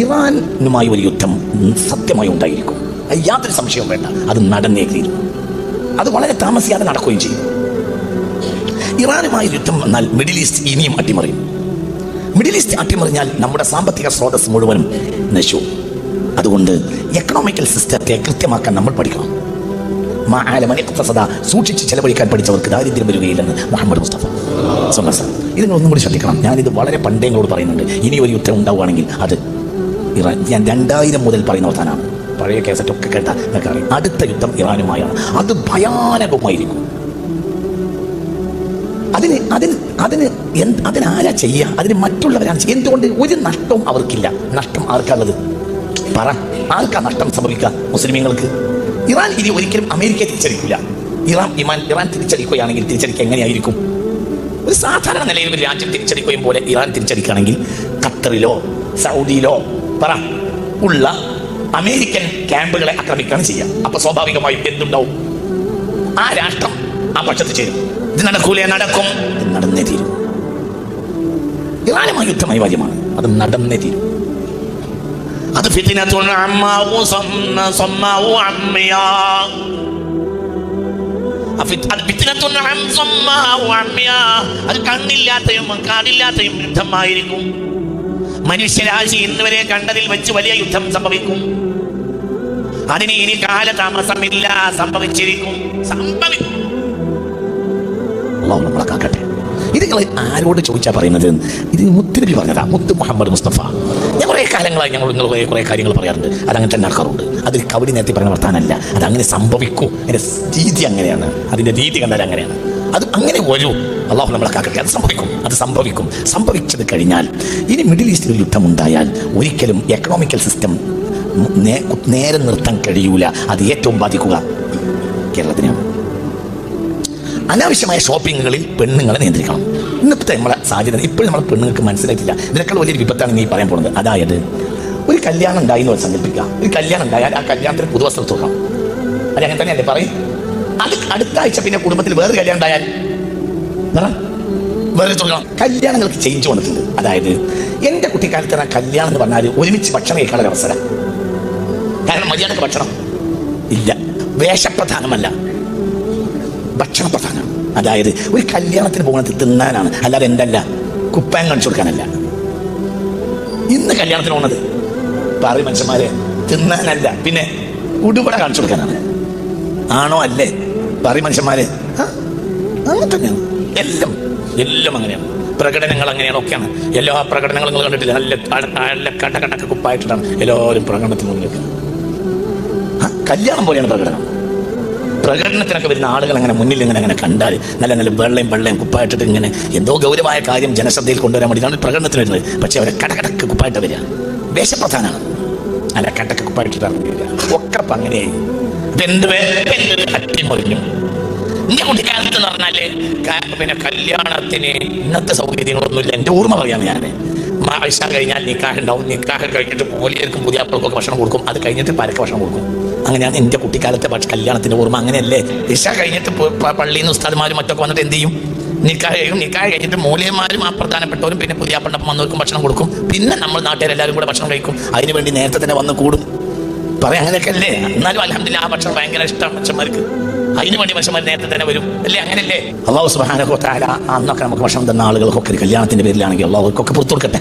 ഇറാനുമായി ഒരു യുദ്ധം സത്യമായി ഉണ്ടായിരിക്കും. അത് യാതൊരു സംശയവും വേണ്ട. അത് നടന്നേ തീരും. അത് വളരെ താമസിയാതെ നടക്കുകയും ചെയ്യും. ഇറാനുമായി യുദ്ധം വന്നാൽ മിഡിൽ ഈസ്റ്റ് ഇനിയും അട്ടിമറിയും. മിഡിൽ ഈസ്റ്റ് അട്ടിമറിഞ്ഞാൽ നമ്മുടെ സാമ്പത്തിക സ്രോതസ് മുഴുവനും നശു അതുകൊണ്ട് എക്കണോമിക്കൽ സിസ്റ്റത്തെ കൃത്യമാക്കാൻ നമ്മൾ പഠിക്കണം. സൂക്ഷിച്ച് ചെലവഴിക്കാൻ പഠിച്ചവർക്ക് ദാരിദ്ര്യം വരികയില്ലെന്ന് മുഹമ്മദ് മുസ്തഫ. സ്വന്തം ഇതിനൊന്നും കൂടി ശ്രദ്ധിക്കണം. ഞാനിത് വളരെ പണ്ടേങ്ങളോട് പറയുന്നുണ്ട്. ഇനി ഒരു യുദ്ധം ഉണ്ടാവുകയാണെങ്കിൽ അത് ഇറാൻ. ഞാൻ രണ്ടായിരം മുതൽ പറയുന്ന അവസാനമാണ് പഴയ കേസറ്റൊക്കെ കേട്ട നിങ്ങൾക്ക് അറിയാം അടുത്ത യുദ്ധം ഇറാനുമായാണ്. അത് ഭയാനകമായിരിക്കും. അതിന് അതിന് അതിന് എന്ത് അതിനാരാ ചെയ്യുക അതിന് മറ്റുള്ളവരാണ് എന്തുകൊണ്ട്? ഒരു നഷ്ടവും അവർക്കില്ല. നഷ്ടം ആർക്കാണുള്ളത്? പറ. ആർക്കാ നഷ്ടം സംഭവിക്കുക മുസ്ലിമീങ്ങൾക്ക്? ഇറാൻ ഇനി ഒരിക്കലും അമേരിക്കയെ തിരിച്ചടിക്കില്ല ഇറാൻ ഇമാൻ ഇറാൻ തിരിച്ചടിക്കുകയാണെങ്കിൽ തിരിച്ചടിക്കുക എങ്ങനെയായിരിക്കും? ഒരു സാധാരണ നിലയിൽ ഒരു രാജ്യം തിരിച്ചടിക്കുകയും പോലെ ഇറാൻ തിരിച്ചടിക്കുകയാണെങ്കിൽ ഖത്തറിലോ സൗദിയിലോ പറ. ഉള്ള അമേരിക്കൻ ക്യാമ്പുകളെ ആക്രമിക്കുകയാണ് ചെയ്യുക. അപ്പൊ സ്വാഭാവികമായും എന്തുണ്ടാവും? ആ രാഷ്ട്രം ആ പക്ഷത്ത് ചേരും. ഇത് നടക്കൂലേ? നടക്കും. നടന്നേ തീരും. ഇറാനുമായി യുദ്ധം അനിവാര്യമാണ് അത് നടന്നേ തീരും. അത്. അത് കണ്ണില്ലാത്തയും കാണില്ലാത്തയും യുദ്ധമായിരിക്കും. മനുഷ്യരാശി ഇന്നുവരെ കണ്ടതിൽ വെച്ച് വലിയ യുദ്ധം സംഭവിക്കും. അതിന് ഇനി കാലതാമസമില്ല സംഭവിച്ചിരിക്കും. സംഭവിക്കും അള്ളാഹു നമ്മളെ കാക്കട്ടെ. ഇത് നിങ്ങൾ ആരോട് ചോദിച്ചാൽ പറയുന്നത്? ഇത് മുത്തുനബി പറഞ്ഞതാ മുത്ത് മുഹമ്മദ് മുസ്തഫ. ഞാൻ കുറേ കാലങ്ങളായി ഞങ്ങൾ നിങ്ങൾ കുറേ കുറേ കാര്യങ്ങൾ പറയാറുണ്ട്. അതങ്ങനെ തന്നെ നടക്കാറുണ്ട് അത് കവടി നേരത്തെ പറഞ്ഞ വർത്താനല്ല അത് അങ്ങനെ സംഭവിക്കും. അതിന്റെ രീതി അങ്ങനെയാണ്. അതിന്റെ രീതി കണ്ടാൽ അങ്ങനെയാണ്. അത് അങ്ങനെ വരൂ. അള്ളാഹു നമ്മളെ കാക്കട്ടെ അത് സംഭവിക്കും. അത് സംഭവിക്കും. സംഭവിച്ചത് കഴിഞ്ഞാൽ ഇനി മിഡിൽ ഈസ്റ്റിൽ യുദ്ധം ഉണ്ടായാൽ ഒരിക്കലും എക്കണോമിക്കൽ സിസ്റ്റം നേരെ നിർത്താൻ കഴിയൂല. അത് ഏറ്റവും ബാധിക്കുക കേരളത്തിനാണ് അനാവശ്യമായ ഷോപ്പിങ്ങുകളിൽ പെണ്ണുങ്ങളെ നിയന്ത്രിക്കണം. ഇന്നത്തെ നമ്മളെ സാഹചര്യം ഇപ്പോഴും നമ്മൾ പെണ്ണുങ്ങൾക്ക് മനസ്സിലായിട്ടില്ല. ഇതിനേക്കാൾ വലിയൊരു വിപത്താണ് നീ പറയാൻ പോകുന്നത്. അതായത് ഒരു കല്യാണം ഉണ്ടായി എന്ന് സങ്കല്പിക്കുക. ഒരു കല്യാണം ഉണ്ടായാൽ ആ കല്യാണത്തിന് പുതുവസ്ത്രം തുറക്കാം അത് അങ്ങനെ തന്നെയല്ലേ പറയും? അത് അടുത്ത ആഴ്ച പിന്നെ കുടുംബത്തിൽ വേറൊരു കല്യാണം ഉണ്ടായാൽ? വേറെ? തുടങ്ങണം കല്യാണങ്ങൾക്ക് ചേഞ്ച് വന്നിട്ടുണ്ട്. അതായത് എന്റെ കുട്ടിക്കാലത്ത് ആ കല്യാണം എന്ന് പറഞ്ഞാൽ ഒരുമിച്ച് ഭക്ഷണം കഴിക്കാനുള്ള അവസരം. കാരണം മര്യാദയ്ക്ക് ഭക്ഷണം ഇല്ല. വേഷപ്രധാനമല്ല. ഭക്ഷണ പ്രധാനം അതായത് ഒരു കല്യാണത്തിന് പോകുന്നത് തിന്നാനാണ്. അല്ലാതെ എന്തല്ല? കുപ്പായം കാണിച്ചു കൊടുക്കാനല്ല. ഇന്ന് കല്യാണത്തിന് പോണത് പറയും മനുഷ്യന്മാരെ തിന്നാനല്ല. പിന്നെ ഉടുപട കാണിച്ചു കൊടുക്കാനാണ്. ആണോ അല്ലേ? പറയും മനുഷ്യന്മാരെ. അങ്ങനെ എല്ലാം എല്ലാം അങ്ങനെയാണ്. പ്രകടനങ്ങൾ അങ്ങനെയാണ് ഒക്കെയാണ്. എല്ലാ പ്രകടനങ്ങളും നിങ്ങൾ കണ്ടിട്ടില്ല? നല്ല നല്ല കട കടക്ക കുപ്പായിട്ടിട്ടാണ് എല്ലാവരും പ്രകടനത്തിന് മുന്നിൽ. കല്യാണം പോലെയാണ് പ്രകടനം. പ്രകടനത്തിനൊക്കെ വരുന്ന ആളുകൾ അങ്ങനെ മുന്നിൽ ഇങ്ങനെ അങ്ങനെ കണ്ടാൽ നല്ല നല്ല വെള്ളയും വെള്ളയും കുപ്പായിട്ടിട്ട് ഇങ്ങനെ എന്തോ ഗൗരവമായ കാര്യം ജനശ്രദ്ധയിൽ കൊണ്ടുവരാൻ വേണ്ടിയിട്ടാണ് പ്രകടനത്തിന് വരുന്നത്. പക്ഷെ അവരെ കടകടക്ക് കുപ്പായിട്ട് വരിക. വേഷപ്രധാനമാണ്. അല്ല കടക്ക് കുപ്പായിട്ടിട്ടാണ് വരിക. ഒക്കെ അപ്പം അങ്ങനെയായി. കുട്ടിക്കാലത്ത് എന്ന് പറഞ്ഞാൽ പിന്നെ കല്യാണത്തിന് ഇന്നത്തെ സൗകര്യങ്ങളൊന്നുമില്ല. എന്റെ ഓർമ്മ പറയാം ഞാൻ ആഴ്ച കഴിഞ്ഞാൽ നിക്കാഹ് ഉണ്ടാവും. നിക്കാഹ് കഴിഞ്ഞിട്ട് പോലെയായിരിക്കും പുതിയ അപ്പൾക്കൊക്കെ ഭക്ഷണം കൊടുക്കും. അത് കഴിഞ്ഞിട്ട് പരക്ക് ഭക്ഷണം കൊടുക്കും. അങ്ങനെയാണ് എന്റെ കുട്ടിക്കാലത്തെ കല്യാണത്തിന്റെ ഓർമ്മ. അങ്ങനെയല്ലേ? ഇഷ കഴിഞ്ഞിട്ട് പള്ളിയിൽ നിന്ന് ഉസ്താദ്മാരും മറ്റൊക്കെ വന്നിട്ട് എന്ത് ചെയ്യും? നിക്കാഹ് കഴിയും. നിക്കാഹ് കഴിഞ്ഞിട്ട് മൂല്യന്മാരും ആ പ്രധാനപ്പെട്ടവരും പിന്നെ പുതിയ പണ്ടപ്പം വന്നവർക്കും ഭക്ഷണം കൊടുക്കും. പിന്നെ നമ്മൾ നാട്ടുകാരെല്ലാവരും കൂടെ ഭക്ഷണം കഴിക്കും. അതിനുവേണ്ടി നേരത്തെ തന്നെ വന്ന് കൂടും. പറയാം അങ്ങനെയൊക്കെ അല്ലേ എന്നാലും അലഹമില്ല ആ ഭക്ഷണം ഭയങ്കര ഇഷ്ടമാണ് മനുഷ്യന്മാർക്ക്. അതിനു വേണ്ടി മനുഷ്യന്മാർ നേരത്തെ തന്നെ വരും. അല്ലേ? അങ്ങനല്ലേ അള്ളാഹു സുബാനഹോ താല അന്നൊക്കെ നമുക്ക് ഭക്ഷണം തന്ന ആളുകൾക്കൊക്കെ ഒരു കല്യാണത്തിന്റെ പേരിലാണെങ്കിൽ അള്ളാഹുക്കൊക്കെ പുറത്തു കൊടുക്കട്ടെ.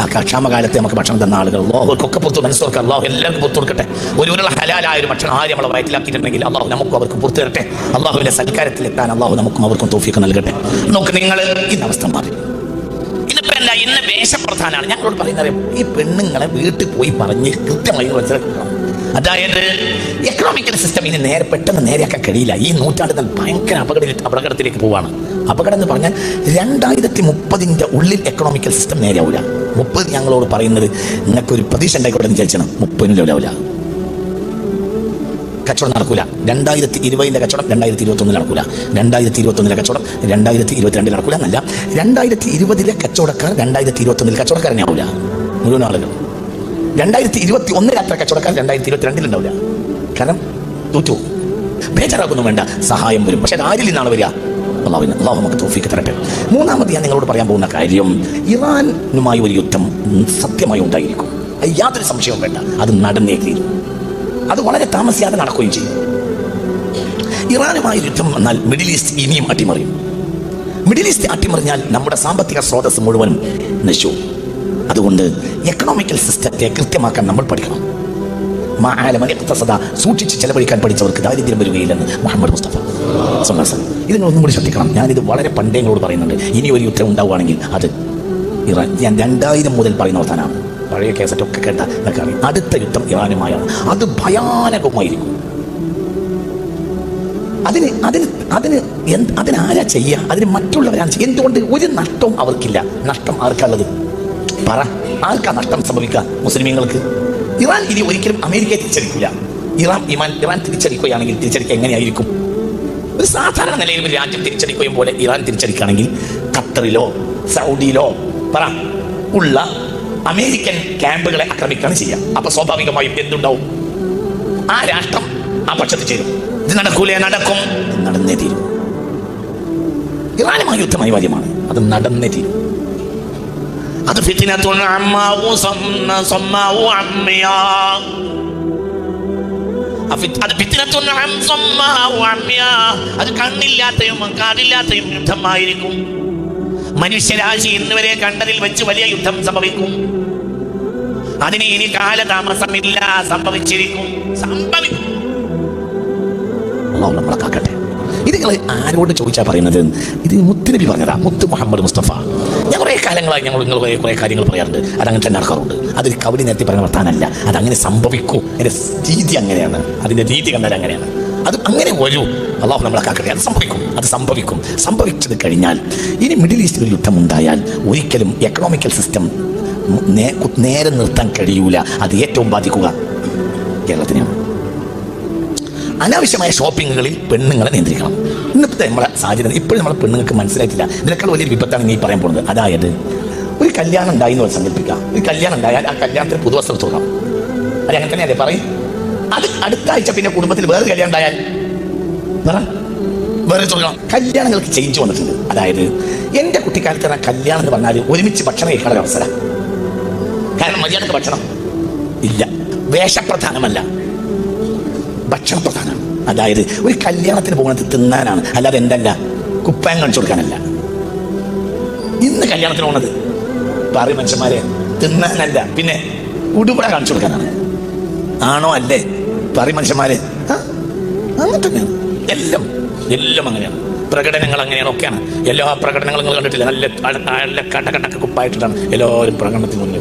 ആ ക്ഷാമകാലത്ത് നമുക്ക് ഭക്ഷണം തന്ന ആളുകൾ അള്ളാഹുക്കൊക്കെ പുറത്തു മനസ്സിലാക്കുക അള്ളാഹു എല്ലാവർക്കും പുറത്തു കൊടുക്കട്ടെ. ഒരു ഒരു ഹലാലായ ഒരു ഭക്ഷണം ആരും നമ്മളെ വയറ്റിലാക്കിയിട്ടുണ്ടെങ്കിൽ അള്ളാഹു നമുക്കും അവർക്ക് പുറത്തു തരട്ടെ. അള്ളാഹുവിന്റെ സൽക്കാരത്തിലെത്താൻ അള്ളാഹു നമുക്കും അവർക്കും തോഫിക്ക് നൽകട്ടെ. നോക്ക് നിങ്ങൾ ഇന്ന് അവസ്ഥ മാറി. എന്താ? ഇന്ന് വേഷപ്രധാനാണ് ഞങ്ങളോട് പറയുന്നത് ഈ പെണ്ണുങ്ങളെ വീട്ടിൽ പോയി പറഞ്ഞ് കൃത്യമായി അതായത് എക്കണോമിക്കൽ സിസ്റ്റം ഇനി നേരെ പെട്ടെന്ന് നേരെയാക്കാൻ കഴിയില്ല. ഈ നൂറ്റാണ്ടിൽ ഭയങ്കര അപകട അപകടത്തിലേക്ക് പോവാണ്. അപകടം എന്ന് പറഞ്ഞാൽ രണ്ടായിരത്തി മുപ്പതിന്റെ ഉള്ളിൽ എക്കണോമിക്കൽ സിസ്റ്റം നേരെയാവില്ല മുപ്പത് ഞങ്ങളോട് പറയുന്നത് നിങ്ങൾക്ക് ഒരു പ്രതീക്ഷ ഉണ്ടായിക്കോട്ടെ എന്ന് വിചാരിച്ചാണ്. മുപ്പതിന് ലെവലാവില്ല കച്ചവടം നടക്കൂല. രണ്ടായിരത്തി ഇരുപതിന്റെ കച്ചവടം രണ്ടായിരത്തി ഇരുപത്തൊന്നിൽ നടക്കൂല. രണ്ടായിരത്തി ഇരുപത്തൊന്നിലെ കച്ചവടം രണ്ടായിരത്തി ഇരുപത്തിരണ്ടിൽ നടക്കൂല എന്നല്ല രണ്ടായിരത്തി ഇരുപതിലെ കച്ചവടക്കാർ രണ്ടായിരത്തി ഇരുപത്തൊന്നിൽ കച്ചവടക്കാരനെ ആവില്ല മുഴുവൻ ആളുകൾ രണ്ടായിരത്തി ഇരുപത്തി ഒന്നിലത്ര കച്ചവടക്കാർ രണ്ടായിരത്തി ഇരുപത്തിരണ്ടിൽ ഉണ്ടാവില്ല കാരണം തോറ്റു ബേജാറാക്കൊന്നും വേണ്ട. സഹായം വരും. പക്ഷെ ആരിൽ നിന്നാണ് വരിക? അള്ളാഹുവിന്. അള്ളാഹു നമുക്ക് തരട്ടെ. മൂന്നാമത് ഞാൻ നിങ്ങളോട് പറയാൻ പോകുന്ന കാര്യം ഇറാനുമായി ഒരു യുദ്ധം സത്യമായി ഉണ്ടായിരിക്കും. യാതൊരു സംശയവും വേണ്ട. അത് നടന്നേ തീരും. അത് വളരെ താമസിയാതെ നടക്കുകയും ചെയ്യും. ഇറാനുമായി യുദ്ധം വന്നാൽ മിഡിൽ ഈസ്റ്റ് ഇനിയും അട്ടിമറിയും. മിഡിൽ ഈസ്റ്റ് അട്ടിമറിഞ്ഞാൽ നമ്മുടെ സാമ്പത്തിക സ്രോതസ് മുഴുവനും നശിച്ചു അതുകൊണ്ട് എക്കണോമിക്കൽ സിസ്റ്റത്തെ കൃത്യമാക്കാൻ നമ്മൾ പഠിക്കണം. മാ ആലമൻ ഇഖ്തസദ സൂക്ഷിച്ച് ചെലവഴിക്കാൻ പഠിച്ചവർക്ക് ദാരിദ്ര്യം വരികയില്ലെന്ന് മുഹമ്മദ് മുസ്തഫ വസല്ലം. ഇത് നിങ്ങൾ ഒന്നും കൂടി ശ്രദ്ധിക്കണം. ഞാനിത് വളരെ പണ്ടേ നിങ്ങളോട് പറയുന്നുണ്ട്. ഇനി ഒരു യുദ്ധം ഉണ്ടാവുകയാണെങ്കിൽ അത് ഇറാൻ ഞാൻ രണ്ടായിരം മുതൽ പറയുന്ന അവസാനമാണ് പഴയ കേസറ്റൊക്കെ കേട്ട എന്നൊക്കെ അറിയാം അടുത്ത യുദ്ധം ഇറാനുമായാണ്. അത് ഭയാനകമായിരിക്കും. അതിന് അതിന് അതിന് അതിനാരാ ചെയ്യുക? അതിന് മറ്റുള്ളവരാണ് എന്തുകൊണ്ട് ഒരു നഷ്ടവും അവർക്കില്ല. നഷ്ടം ആർക്കുള്ളത് പറ. ആർക്കാ നഷ്ടം സംഭവിക്കുക മുസ്ലിമീങ്ങൾക്ക്? ഇറാൻ ഇനി ഒരിക്കലും അമേരിക്കയെ തിരിച്ചടിക്കില്ല ഇറാൻ ഇമാൻ ഇറാൻ തിരിച്ചടിക്കുകയാണെങ്കിൽ തിരിച്ചടിക്കുക എങ്ങനെയായിരിക്കും? ഒരു സാധാരണ നിലയിൽ ഒരു രാജ്യം തിരിച്ചടിക്കുകയും പോലെ ഇറാൻ തിരിച്ചടിക്കുകയാണെങ്കിൽ ഖത്തറിലോ സൗദിയിലോ പറ. ഉള്ള അമേരിക്കൻ ക്യാമ്പുകളെ ആക്രമിക്കുകയാണ് ചെയ്യുക. അപ്പൊ സ്വാഭാവികമായും എന്തുണ്ടാവും? ആ രാഷ്ട്രം ആ പക്ഷത്ത് ചേരും. ഇത് നടക്കൂലേ? നടക്കും. നടന്നേ തീരും. ഇറാനുമായി യുദ്ധം അനിവാര്യമാണ്. അത് നടന്നേ തീരും. സമ്മ സമ്മാവു അമ്മയാ. അഫി- അത് കണ്ണില്ലാത്തയും കാതില്ലാത്തയും യുദ്ധമായിരിക്കും. മനുഷ്യരാശി ഇന്നുവരെ കണ്ടതിൽ വെച്ച് വലിയ യുദ്ധം സംഭവിക്കും. അതിന് ഇനി കാലതാമസമില്ല സംഭവിച്ചിരിക്കും. സംഭവിക്കും നമ്മളെ കാക്കട്ടെ. ഇത് നിങ്ങൾ ആരോട് ചോദിച്ചാ പറയുന്നത്? ഇത് മുത്തുനബി പറഞ്ഞതാ മുത്ത് മുഹമ്മദ് മുസ്തഫ. കാലങ്ങളായി ഞങ്ങൾ നിങ്ങൾ കുറേ കുറേ കാര്യങ്ങൾ പറയാറുണ്ട്. അതങ്ങനെ തന്നെ നടക്കാറുണ്ട്. അതൊരു കവടി നേരത്തെ പറഞ്ഞ വർത്താനല്ല അതങ്ങനെ സംഭവിക്കൂ. എന്റെ രീതി അങ്ങനെയാണ്. അതിന്റെ രീതി കണ്ടാൽ അങ്ങനെയാണ്. അത് അങ്ങനെ വരൂ. അള്ളാഹു നമ്മളെ കാക്കട്ടെ. അത് സംഭവിക്കും. അത് സംഭവിക്കും. സംഭവിച്ചത് കഴിഞ്ഞാൽ ഇനി മിഡിൽ ഈസ്റ്റിൽ യുദ്ധം ഉണ്ടായാൽ ഒരിക്കലും എക്കണോമിക്കൽ സിസ്റ്റം നേരെ നിർത്താൻ കഴിയൂല. അത് ഏറ്റവും ബാധിക്കുക കേരളത്തിനെയാണ്. അനാവശ്യമായ ഷോപ്പിങ്ങുകളിൽ പെണ്ണുങ്ങളെ നിയന്ത്രിക്കണം. ഇന്നത്തെ നമ്മളെ സാഹചര്യം. ഇപ്പോഴും നമ്മളെ പെണ്ണുങ്ങൾക്ക് മനസ്സിലായിട്ടില്ല. ഇതിനേക്കാൾ വലിയൊരു വിപത്താണ് നീ പറയാൻ പോകുന്നത്. അതായത് ഒരു കല്യാണം ഉണ്ടായി എന്ന് സങ്കല്പിക്കാം ഒരു കല്യാണം ഉണ്ടായാൽ ആ കല്യാണത്തിന് പുതുവസ്ത്രം തുറക്കാം അത് അങ്ങനെ തന്നെയല്ലേ പറയും? അത് അടുത്ത ആഴ്ച പിന്നെ കുടുംബത്തിൽ വേറെ കല്യാണം ഉണ്ടായാൽ പറ. വേറെ തുറക്കണം കല്യാണങ്ങൾക്ക് ചേഞ്ച് വന്നിട്ടുണ്ട്. അതായത് എന്റെ കുട്ടിക്കാലത്ത് ആ കല്യാണം എന്ന് പറഞ്ഞാൽ ഒരുമിച്ച് ഭക്ഷണം കഴിക്കാനുള്ള അവസരം. കാരണം മര്യാദയ്ക്ക് ഭക്ഷണം ഇല്ല. വേഷപ്രധാനമല്ല. ഭക്ഷണം പ്രധാനമാണ് അതായത് ഒരു കല്യാണത്തിന് പോകുന്നത് തിന്നാനാണ്. അല്ലാതെ എന്തല്ല? കുപ്പായം കാണിച്ചു കൊടുക്കാനല്ല. ഇന്ന് കല്യാണത്തിന് പോണത് പറയും മനുഷ്യന്മാരെ തിന്നാനല്ല. പിന്നെ ഉടുപട കാണിച്ചു കൊടുക്കാനാണ്. ആണോ അല്ലേ? പറയും മനുഷ്യന്മാരെ. എല്ലാം എല്ലാം അങ്ങനെയാണ്. പ്രകടനങ്ങൾ അങ്ങനെയാണ് ഒക്കെയാണ്. എല്ലാ പ്രകടനങ്ങളും നിങ്ങൾ കണ്ടിട്ടില്ല. നല്ല നല്ല കട കടക്ക് കുപ്പായിട്ടിട്ടാണ് എല്ലാവരും പ്രകടനത്തിന് മുന്നിൽ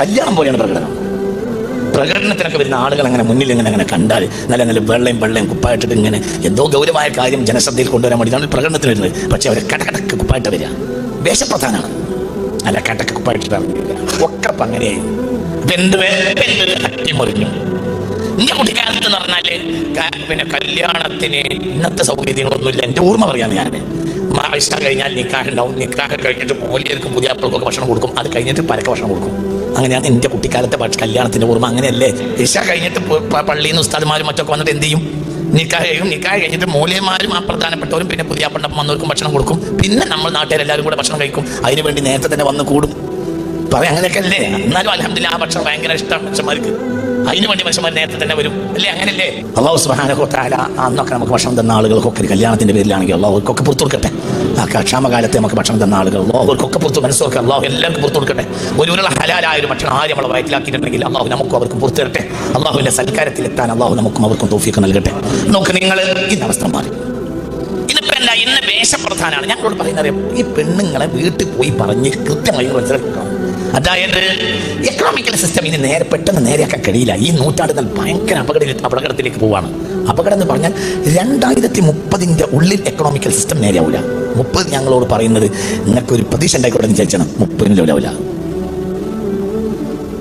കല്യാണം പോലെയാണ് പ്രകടനം. പ്രകടനത്തിനൊക്കെ വരുന്ന ആളുകൾ അങ്ങനെ മുന്നിൽ ഇങ്ങനെ അങ്ങനെ കണ്ടാൽ നല്ല നല്ല വെള്ളയും വെള്ളയും കുപ്പായിട്ടിട്ട് ഇങ്ങനെ എന്തോ ഗൗരവമായ കാര്യം ജനശ്രദ്ധയിൽ കൊണ്ടുവരാൻ വേണ്ടിയിട്ടാണ് പ്രകടനത്തിന് വരുന്നത്. പക്ഷേ അവർ കടകടക്ക് കുപ്പായിട്ട് വരിക. വേഷപ്രധാനമാണ്. അല്ല കടക്ക് കുപ്പായിട്ടിട്ടാണ് വരിക. ഒക്കെ അങ്ങനെ അട്ടിമറിഞ്ഞു. എന്റെ കുട്ടിക്കാലത്ത് എന്ന് പിന്നെ കല്യാണത്തിന് ഇന്നത്തെ സൗകര്യങ്ങളൊന്നുമില്ല. എന്റെ ഓർമ്മ പറയാൻ ഞാൻ ആഴ്ച കഴിഞ്ഞാൽ നിക്കാഹ് ഉണ്ടാവും. നിക്കാഹ് കഴിഞ്ഞിട്ട് മൂലിയർക്കും പുതിയ ആൾക്കൊക്കെ ഭക്ഷണം കൊടുക്കും. അത് കഴിഞ്ഞിട്ട് പരക്ക ഭക്ഷണം കൊടുക്കും. അങ്ങനെയാണ് എന്റെ കുട്ടിക്കാലത്തെ കല്യാണത്തിന്റെ ഓർമ്മ. അങ്ങനെയല്ലേ? ഇഷ കഴിഞ്ഞിട്ട് പള്ളിയിൽ നിന്ന് ഉസ്താദ്മാരും മറ്റൊക്കെ വന്നിട്ട് എന്ത് ചെയ്യും? നിക്കാഹ് കഴിയും. നിക്കാഹ് കഴിഞ്ഞിട്ട് മൂല്യന്മാരും ആ പ്രധാനപ്പെട്ടവരും പിന്നെ പുതിയ പണ്ടപ്പം വന്നവർക്കും ഭക്ഷണം കൊടുക്കും. പിന്നെ നമ്മൾ നാട്ടുകാരെല്ലാവരും കൂടെ ഭക്ഷണം കഴിക്കും. അതിനു വേണ്ടി നേരത്തെ തന്നെ വന്ന് കൂടും. പറയാം അങ്ങനെയൊക്കെ അല്ലേ? എന്നാലും അലഹമില്ല ആ ഭക്ഷണം ഭയങ്കര ഇഷ്ടമാണ് മനുഷ്യന്മാർക്ക്. അതിനു വേണ്ടി മനുഷ്യന്മാർ നേരത്തെ തന്നെ വരും. അല്ലേ? അങ്ങനല്ലേ? അള്ളാഹു സുബാനഹോ താല അന്നൊക്കെ നമുക്ക് ഭക്ഷണം തന്ന ആളുകൾക്കൊക്കെ ഒരു കല്യാണത്തിന്റെ പേരിലാണെങ്കിൽ അള്ളാഹുക്കൊക്കെ പുറത്തു കൊടുക്കട്ടെ. ആ ക്ഷാമകാലത്ത് നമുക്ക് ഭക്ഷണം തന്ന ആളുകൾ അള്ളാഹുക്കൊക്കെ പുറത്തു മനസ്സിലാക്കുക അള്ളാഹു എല്ലാവർക്കും പുറത്തു കൊടുക്കട്ടെ. ഒരു ഒരു ഹലാലായ ഒരു ഭക്ഷണം ആരും നമ്മളെ വയറ്റിലാക്കിയിട്ടുണ്ടെങ്കിൽ അള്ളാഹു നമുക്കും അവർക്കും പുറത്തു തരട്ടെ. അള്ളാഹുവിന്റെ സൽക്കാരത്തിലെത്താൻ അള്ളാഹു നമുക്കും അവർക്കും തോഫിയൊക്കെ നൽകട്ടെ. നോക്ക് നിങ്ങൾ ഇന്ന് അവസ്ഥ മാറി. ഇതിപ്പോ ഇന്ന് വേഷപ്രധാനാണ്. ഞങ്ങളോട് പറയുന്നത് ഈ പെണ്ണുങ്ങളെ വീട്ടിൽ പോയി പറഞ്ഞ് കൃത്യമായി മനസ്സിലാക്കണം അതായത് എക്കണോമിക്കൽ സിസ്റ്റം ഇനി നേരെ പെട്ടെന്ന് നേരെയാക്കാൻ കഴിയില്ല. ഈ നൂറ്റാണ്ടുകൾ ഭയങ്കര അപകട അപകടത്തിലേക്ക് പോവാണ്. അപകടം എന്ന് പറഞ്ഞാൽ രണ്ടായിരത്തി മുപ്പതിന്റെ ഉള്ളിൽ എക്കണോമിക്കൽ സിസ്റ്റം നേരെയാവില്ല മുപ്പത് ഞങ്ങളോട് പറയുന്നത് നിങ്ങൾക്ക് ഒരു പ്രതീക്ഷ ഉണ്ടായിക്കോട്ടെ വിചാരിച്ചാണ്. മുപ്പതിന് ലെവലാവില്ല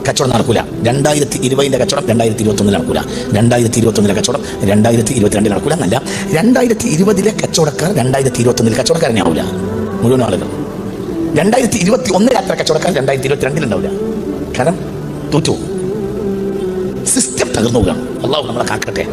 കച്ചവടം നടക്കൂല. രണ്ടായിരത്തി ഇരുപതിന്റെ കച്ചവടം രണ്ടായിരത്തി ഇരുപത്തൊന്നിൽ നടക്കൂല. രണ്ടായിരത്തി ഇരുപത്തൊന്നിലെ കച്ചവടം രണ്ടായിരത്തി ഇരുപത്തിരണ്ടിൽ നടക്കൂല എന്നല്ല. രണ്ടായിരത്തി ഇരുപതിലെ കച്ചവടക്കാർ രണ്ടായിരത്തി ഇരുപത്തൊന്നിൽ കച്ചവടക്കാരനെ ആവില്ല മുഴുവൻ ആളുകൾ. രണ്ടായിരത്തി ഇരുപത്തി ഒന്നിൽ അത്ര കച്ചവടക്കാർ രണ്ടായിരത്തി ഇരുപത്തി ഉണ്ടാവില്ല കാരണം തോറ്റു സിസ്റ്റം തകർന്നു പോവുകയാണ്. അള്ളാഹു നമ്മളെ കാക്കട്ടെ.